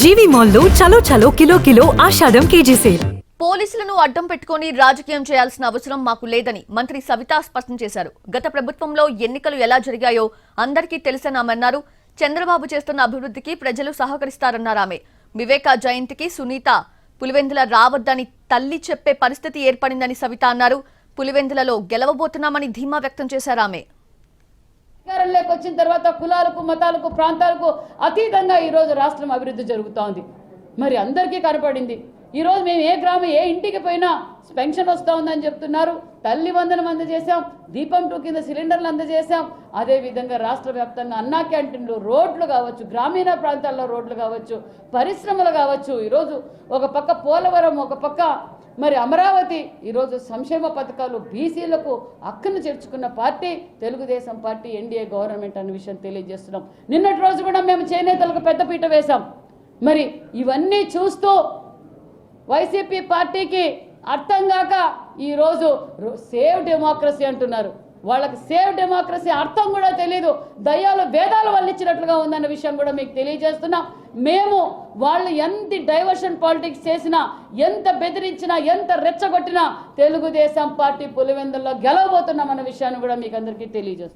జీవి మాల్లో చలో చలో కిలో కిలో ఆషాఢం కేజీ సేల్. పోలీసులను అడ్డం పెట్టుకొని రాజకీయం చేయాల్సిన అవసరం మాకు లేదని మంత్రి సవిత స్పష్టం చేశారు. గత ప్రభుత్వంలో ఎన్నికలు ఎలా జరిగాయో అందరికీ తెలుసన్నామన్నారు చంద్రబాబు చేస్తున్న అభివృద్ధికి ప్రజలు సహకరిస్తారన్నారు ఆమె. వివేకా జయంతికి సునీత పులివెందుల రావద్దని తల్లి చెప్పే పరిస్థితి ఏర్పడిందని సవిత అన్నారు. పులివెందులలో గెలవబోతున్నామని ధీమా వ్యక్తం చేశారు ఆమె. అధికారంలోకి వచ్చిన తర్వాత కులాలకు మతాలకు ప్రాంతాలకు అతీతంగా ఈరోజు రాష్ట్రం అభివృద్ధి జరుగుతోంది. మరి అందరికీ కనపడింది. ఈరోజు మేము ఏ గ్రామం ఏ ఇంటికి పోయినా పెన్షన్ వస్తూ ఉందని చెప్తున్నారు. తల్లి వందనం అందజేశాం. దీపం టూ కింద సిలిండర్లు అందజేశాం. అదేవిధంగా రాష్ట్ర వ్యాప్తంగా అన్నా క్యాంటీన్లు రోడ్లు కావచ్చు గ్రామీణ ప్రాంతాల్లో రోడ్లు కావచ్చు పరిశ్రమలు కావచ్చు. ఈరోజు ఒక పక్క పోలవరం ఒక పక్క మరి అమరావతి ఈరోజు సంక్షేమ పథకాలు బీసీలకు హక్కును చేర్చుకున్న party Telugu Desam party NDA government అనే విషయం తెలియజేస్తున్నాం. నిన్నటి రోజు కూడా మేము చేనేతలకు పెద్దపీట వేశాం. మరి ఇవన్నీ చూస్తూ వైసీపీ పార్టీకి అర్థం కాక ఈరోజు సేవ్ డెమోక్రసీ అంటున్నారు. వాళ్ళకి సేవ్ డెమోక్రసీ అర్థం కూడా తెలియదు దయ్యాలు వేదాలు వల్లించినట్లుగా ఉందన్న విషయం కూడా మీకు తెలియజేస్తున్నాం. మేము వాళ్ళు ఎంత డైవర్షన్ పాలిటిక్స్ చేసినా ఎంత బెదిరించినా ఎంత రెచ్చగొట్టినా తెలుగుదేశం పార్టీ పులివెందుల్లో గెలవబోతున్నామన్న విషయాన్ని కూడా మీకు అందరికీ తెలియజేస్తున్నాం.